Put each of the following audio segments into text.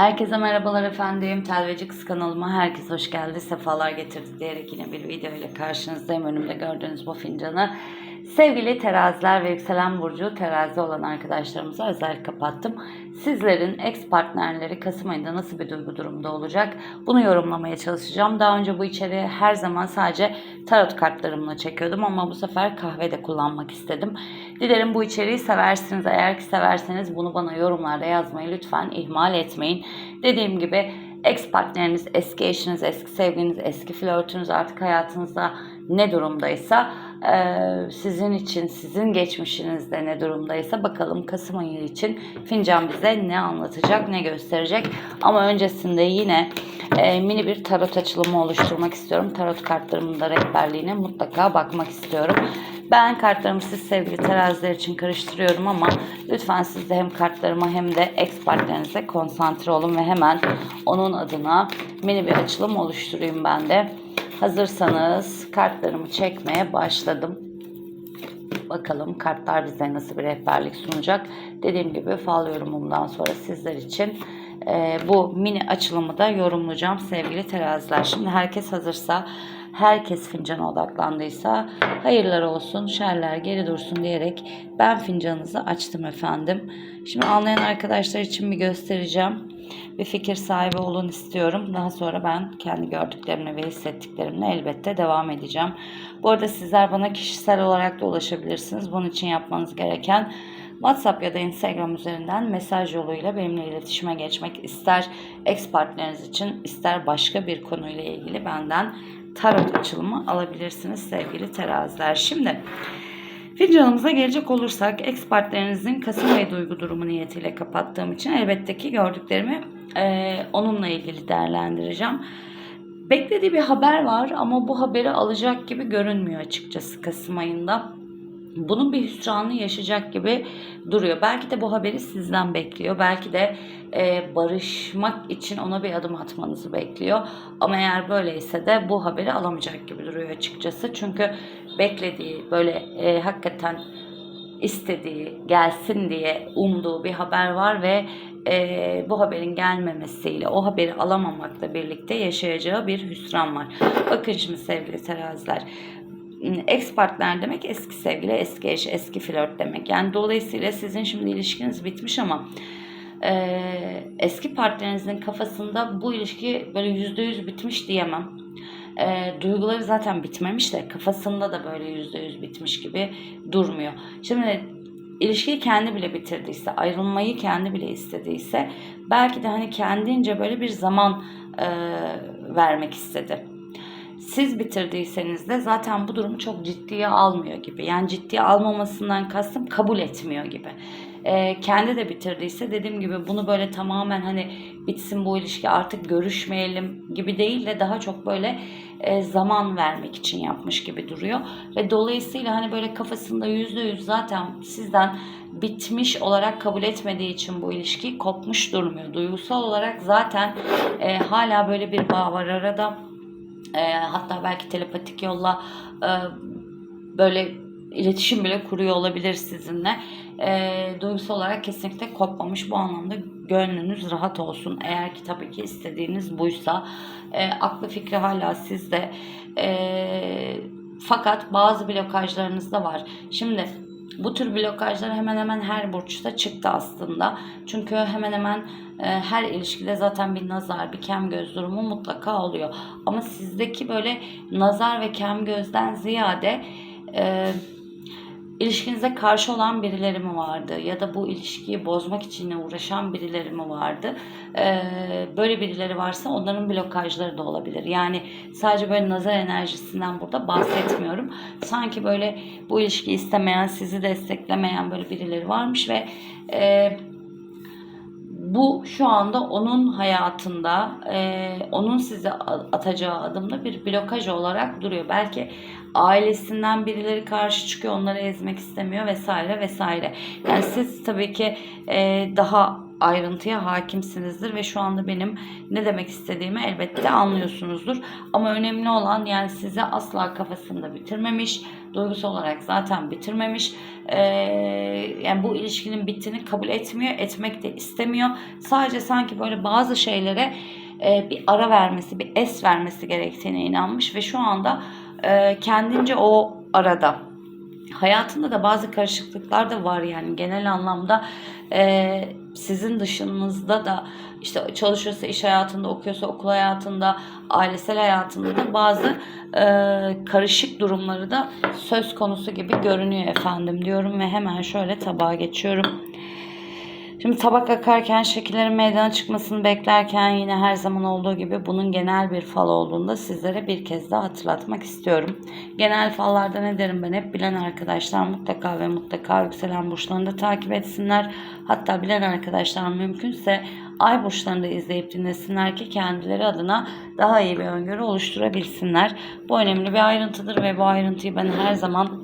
Herkese merhabalar efendim. Telveci Kız kanalıma herkes hoş geldi. Sefalar getirdi diyerek yine bir video ile karşınızdayım. Önümde gördüğünüz bu fincanı sevgili teraziler ve yükselen burcu terazi olan arkadaşlarımıza özel kapattım. Sizlerin ex partnerleri Kasım ayında nasıl bir duygu durumda olacak? Bunu yorumlamaya çalışacağım. Daha önce bu içeriği her zaman sadece tarot kartlarımla çekiyordum ama bu sefer kahve de kullanmak istedim. Dilerim bu içeriği seversiniz. Eğer ki severseniz bunu bana yorumlarda yazmayı lütfen ihmal etmeyin. Dediğim gibi ex partneriniz, eski eşiniz, eski sevginiz, eski flörtünüz artık hayatınızda ne durumdaysa sizin için, sizin geçmişinizde ne durumdaysa bakalım Kasım ayı için fincan bize ne anlatacak, ne gösterecek. Ama öncesinde yine eee, mini bir tarot açılımı oluşturmak istiyorum. Tarot kartlarımın da rehberliğine mutlaka bakmak istiyorum. Ben kartlarımı siz sevgili teraziler için karıştırıyorum ama lütfen siz de hem kartlarıma hem de ex konsantre olun ve hemen onun adına mini bir açılım oluşturayım ben de. Hazırsanız kartlarımı çekmeye başladım. Bakalım kartlar bize nasıl bir rehberlik sunacak. Dediğim gibi fal yorumumdan sonra sizler için e, bu mini açılımı da yorumlayacağım sevgili teraziler. Şimdi herkes hazırsa, herkes fincana odaklandıysa hayırlar olsun, şerler geri dursun diyerek ben fincanınızı açtım efendim. Şimdi anlayan arkadaşlar için bir göstereceğim. Bir fikir sahibi olun istiyorum. Daha sonra ben kendi gördüklerimle ve hissettiklerimle elbette devam edeceğim. Bu arada sizler bana kişisel olarak da ulaşabilirsiniz. Bunun için yapmanız gereken WhatsApp ya da Instagram üzerinden mesaj yoluyla benimle iletişime geçmek ister ex partneriniz için ister başka bir konuyla ilgili benden tarot açılımı alabilirsiniz sevgili teraziler. Şimdi Fincanımıza gelecek olursak ex partnerinizin Kasım ayı duygu durumu niyetiyle kapattığım için elbette ki gördüklerimi eee, onunla ilgili değerlendireceğim. Beklediği bir haber var ama bu haberi alacak gibi görünmüyor açıkçası Kasım ayında. Bunun bir hüsranı yaşayacak gibi duruyor. Belki de bu haberi sizden bekliyor. Belki de e, barışmak için ona bir adım atmanızı bekliyor. Ama eğer böyleyse de bu haberi alamayacak gibi duruyor açıkçası. Çünkü beklediği böyle e, hakikaten istediği, gelsin diye umduğu bir haber var ve e, bu haberin gelmemesiyle, o haberi alamamakla birlikte yaşayacağı bir hüsran var. Bakın şimdi sevgili teraziler, ex partner demek eski sevgili, eski eş, eski flört demek. Yani dolayısıyla sizin şimdi ilişkiniz bitmiş ama e, eski partnerinizin kafasında bu ilişki böyle yüzde yüz bitmiş diyemem. E, duyguları zaten bitmemiş de kafasında da böyle yüzde yüz bitmiş gibi durmuyor. Şimdi ilişkiyi kendi bile bitirdiyse, ayrılmayı kendi bile istediyse belki de hani kendince böyle bir zaman e, vermek istedi siz bitirdiyseniz de zaten bu durumu çok ciddiye almıyor gibi. Yani ciddiye almamasından kastım kabul etmiyor gibi. Ee, kendi de bitirdiyse dediğim gibi bunu böyle tamamen hani bitsin bu ilişki artık görüşmeyelim gibi değil de daha çok böyle e, zaman vermek için yapmış gibi duruyor. Ve dolayısıyla hani böyle kafasında yüzde yüz zaten sizden bitmiş olarak kabul etmediği için bu ilişki kopmuş durmuyor. Duygusal olarak zaten e, hala böyle bir bağ var arada e, hatta belki telepatik yolla e, böyle iletişim bile kuruyor olabilir sizinle. E, duygusal olarak kesinlikle kopmamış. Bu anlamda gönlünüz rahat olsun. Eğer ki tabii ki istediğiniz buysa. E, aklı fikri hala sizde. E, fakat bazı blokajlarınız da var. Şimdi bu tür blokajlar hemen hemen her burçta çıktı aslında. Çünkü hemen hemen e, her ilişkide zaten bir nazar, bir kem göz durumu mutlaka oluyor. Ama sizdeki böyle nazar ve kem gözden ziyade e, ilişkinize karşı olan birileri mi vardı? Ya da bu ilişkiyi bozmak için uğraşan birileri mi vardı? Ee, böyle birileri varsa onların blokajları da olabilir. Yani sadece böyle nazar enerjisinden burada bahsetmiyorum. Sanki böyle bu ilişkiyi istemeyen, sizi desteklemeyen böyle birileri varmış ve... E, bu şu anda onun hayatında, e, onun size atacağı adımda bir blokaj olarak duruyor. Belki ailesinden birileri karşı çıkıyor, onları ezmek istemiyor vesaire vesaire. Yani siz tabii ki e, daha ayrıntıya hakimsinizdir ve şu anda benim ne demek istediğimi elbette anlıyorsunuzdur. Ama önemli olan yani size asla kafasında bitirmemiş, duygusal olarak zaten bitirmemiş. Ee, yani bu ilişkinin bittiğini kabul etmiyor, etmek de istemiyor. Sadece sanki böyle bazı şeylere e, bir ara vermesi, bir es vermesi gerektiğine inanmış ve şu anda e, kendince o arada. Hayatında da bazı karışıklıklar da var yani genel anlamda e, sizin dışınızda da işte çalışıyorsa iş hayatında, okuyorsa okul hayatında, ailesel hayatında da bazı e, karışık durumları da söz konusu gibi görünüyor efendim diyorum ve hemen şöyle tabağa geçiyorum. Şimdi tabak akarken şekillerin meydana çıkmasını beklerken yine her zaman olduğu gibi bunun genel bir fal olduğunda sizlere bir kez daha hatırlatmak istiyorum. Genel fallarda ne derim ben hep bilen arkadaşlar mutlaka ve mutlaka yükselen burçlarını da takip etsinler. Hatta bilen arkadaşlar mümkünse ay burçlarını da izleyip dinlesinler ki kendileri adına daha iyi bir öngörü oluşturabilsinler. Bu önemli bir ayrıntıdır ve bu ayrıntıyı ben her zaman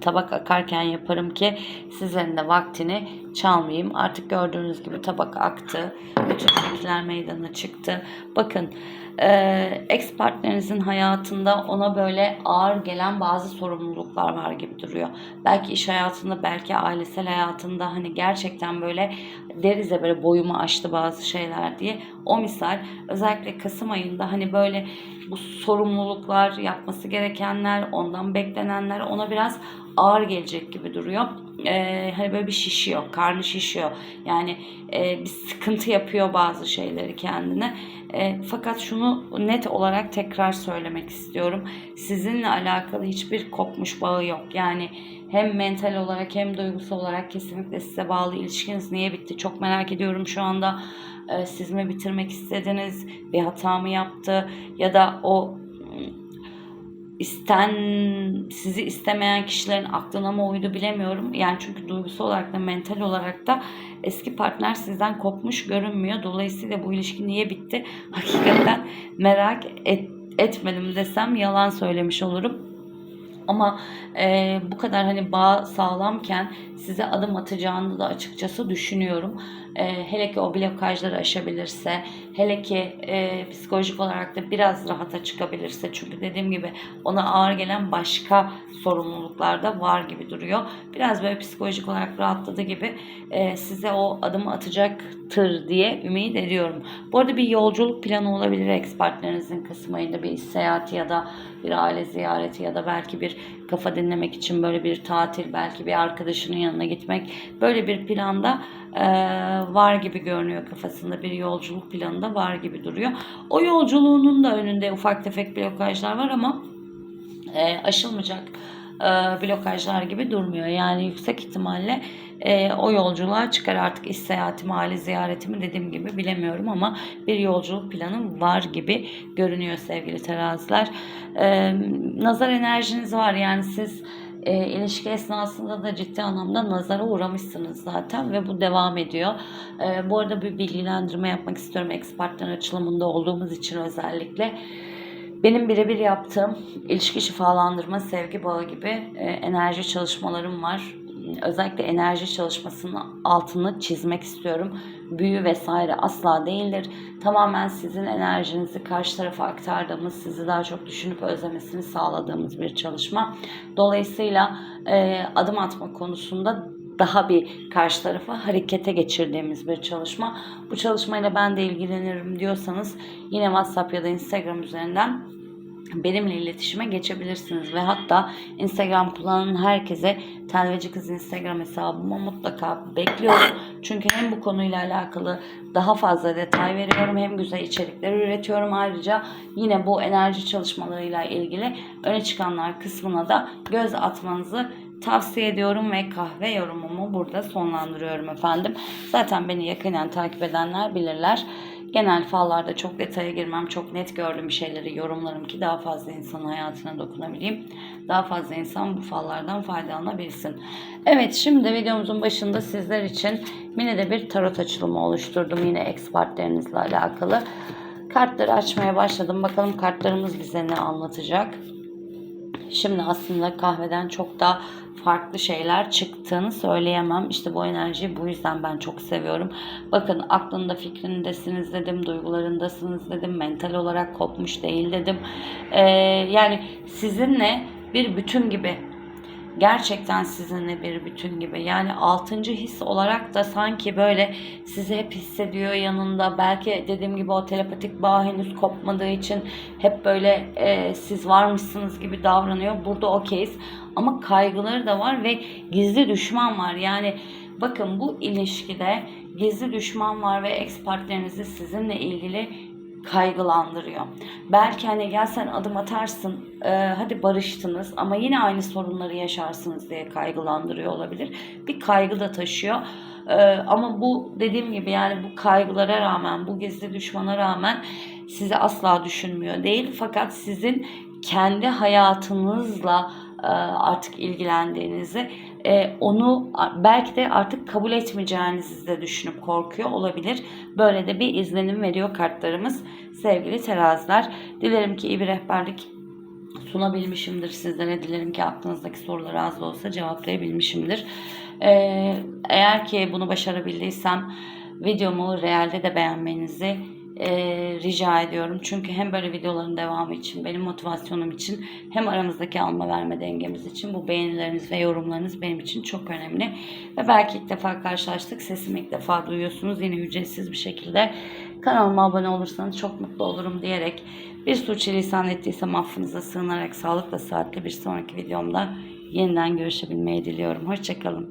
tabak akarken yaparım ki sizlerin de vaktini çalmayayım. Artık gördüğünüz gibi tabak aktı. Bütün şekiller meydana çıktı. Bakın e, ex partnerinizin hayatında ona böyle ağır gelen bazı sorumluluklar var gibi duruyor. Belki iş hayatında, belki ailesel hayatında hani gerçekten böyle deriz ya böyle boyumu aştı bazı şeyler diye. O misal özellikle Kasım ayında hani böyle bu sorumluluklar, yapması gerekenler, ondan beklenenler ona biraz ağır gelecek gibi duruyor. Ee, hani böyle bir şişiyor, karnı şişiyor. Yani e, bir sıkıntı yapıyor bazı şeyleri kendine. E, fakat şunu net olarak tekrar söylemek istiyorum. Sizinle alakalı hiçbir kopmuş bağı yok. Yani hem mental olarak hem duygusal olarak kesinlikle size bağlı ilişkiniz niye bitti çok merak ediyorum şu anda. E, siz mi bitirmek istediniz? Bir hata mı yaptı? Ya da o isten sizi istemeyen kişilerin aklına mı uydu bilemiyorum. Yani çünkü duygusal olarak da mental olarak da eski partner sizden kopmuş görünmüyor. Dolayısıyla bu ilişki niye bitti? Hakikaten merak et, etmedim desem yalan söylemiş olurum. Ama e, bu kadar hani bağ sağlamken size adım atacağını da açıkçası düşünüyorum. E, hele ki o blokajları aşabilirse, hele ki e, psikolojik olarak da biraz rahata çıkabilirse. Çünkü dediğim gibi ona ağır gelen başka sorumluluklar da var gibi duruyor. Biraz böyle psikolojik olarak rahatladığı gibi e, size o adımı atacaktır diye ümit ediyorum. Bu arada bir yolculuk planı olabilir ex partnerinizin Kasım ayında bir seyahati ya da bir aile ziyareti ya da belki bir kafa dinlemek için böyle bir tatil, belki bir arkadaşının yanına gitmek. Böyle bir planda e, var gibi görünüyor kafasında bir yolculuk planı da var gibi duruyor. O yolculuğunun da önünde ufak tefek blokajlar var ama e, aşılmayacak e, blokajlar gibi durmuyor. Yani yüksek ihtimalle e, o yolculuğa çıkar artık iş seyahati mi, aile ziyareti mi dediğim gibi bilemiyorum ama bir yolculuk planı var gibi görünüyor sevgili teraziler. Nazar enerjiniz var yani siz e, ilişki esnasında da ciddi anlamda nazara uğramışsınız zaten ve bu devam ediyor. E, bu arada bir bilgilendirme yapmak istiyorum ex partner açılımında olduğumuz için özellikle. Benim birebir yaptığım ilişki şifalandırma, sevgi bağı gibi e, enerji çalışmalarım var. Özellikle enerji çalışmasının altını çizmek istiyorum. Büyü vesaire asla değildir. Tamamen sizin enerjinizi karşı tarafa aktardığımız, sizi daha çok düşünüp özlemesini sağladığımız bir çalışma. Dolayısıyla e, adım atma konusunda daha bir karşı tarafa harekete geçirdiğimiz bir çalışma. Bu çalışmayla ben de ilgilenirim diyorsanız yine WhatsApp ya da Instagram üzerinden benimle iletişime geçebilirsiniz ve hatta Instagram kullanan herkese Telveci Kız Instagram hesabıma mutlaka bekliyorum. Çünkü hem bu konuyla alakalı daha fazla detay veriyorum hem güzel içerikler üretiyorum. Ayrıca yine bu enerji çalışmalarıyla ilgili öne çıkanlar kısmına da göz atmanızı tavsiye ediyorum ve kahve yorumumu burada sonlandırıyorum efendim. Zaten beni yakinen takip edenler bilirler. Genel fallarda çok detaya girmem, çok net gördüğüm şeyleri yorumlarım ki daha fazla insan hayatına dokunabileyim. Daha fazla insan bu fallardan faydalanabilsin. Evet şimdi videomuzun başında sizler için mini de bir tarot açılımı oluşturdum. Yine ex partnerinizle alakalı. Kartları açmaya başladım. Bakalım kartlarımız bize ne anlatacak. Şimdi aslında kahveden çok da farklı şeyler çıktığını söyleyemem. İşte bu enerjiyi bu yüzden ben çok seviyorum. Bakın aklında fikrindesiniz dedim, duygularındasınız dedim, mental olarak kopmuş değil dedim. Ee, yani sizinle bir bütün gibi gerçekten sizinle bir bütün gibi. Yani altıncı his olarak da sanki böyle sizi hep hissediyor yanında. Belki dediğim gibi o telepatik bağ henüz kopmadığı için hep böyle e, siz varmışsınız gibi davranıyor. Burada okeyiz. Ama kaygıları da var ve gizli düşman var. Yani bakın bu ilişkide gizli düşman var ve ex partnerinizi sizinle ilgili kaygılandırıyor. Belki hani gel sen adım atarsın e, hadi barıştınız ama yine aynı sorunları yaşarsınız diye kaygılandırıyor olabilir. Bir kaygı da taşıyor. E, ama bu dediğim gibi yani bu kaygılara rağmen bu gizli düşmana rağmen sizi asla düşünmüyor değil. Fakat sizin kendi hayatınızla artık ilgilendiğinizi e, onu belki de artık kabul etmeyeceğinizi de düşünüp korkuyor olabilir. Böyle de bir izlenim veriyor kartlarımız sevgili teraziler. Dilerim ki iyi bir rehberlik sunabilmişimdir sizlere. Dilerim ki aklınızdaki soruları az da olsa cevaplayabilmişimdir. Ee, eğer ki bunu başarabildiysem videomu realde de beğenmenizi e, rica ediyorum. Çünkü hem böyle videoların devamı için, benim motivasyonum için hem aramızdaki alma verme dengemiz için bu beğenileriniz ve yorumlarınız benim için çok önemli. Ve belki ilk defa karşılaştık. Sesimi ilk defa duyuyorsunuz. Yine ücretsiz bir şekilde kanalıma abone olursanız çok mutlu olurum diyerek bir suçilisan ettiysem affınıza sığınarak sağlıkla saatte bir sonraki videomda yeniden görüşebilmeyi diliyorum. Hoşçakalın.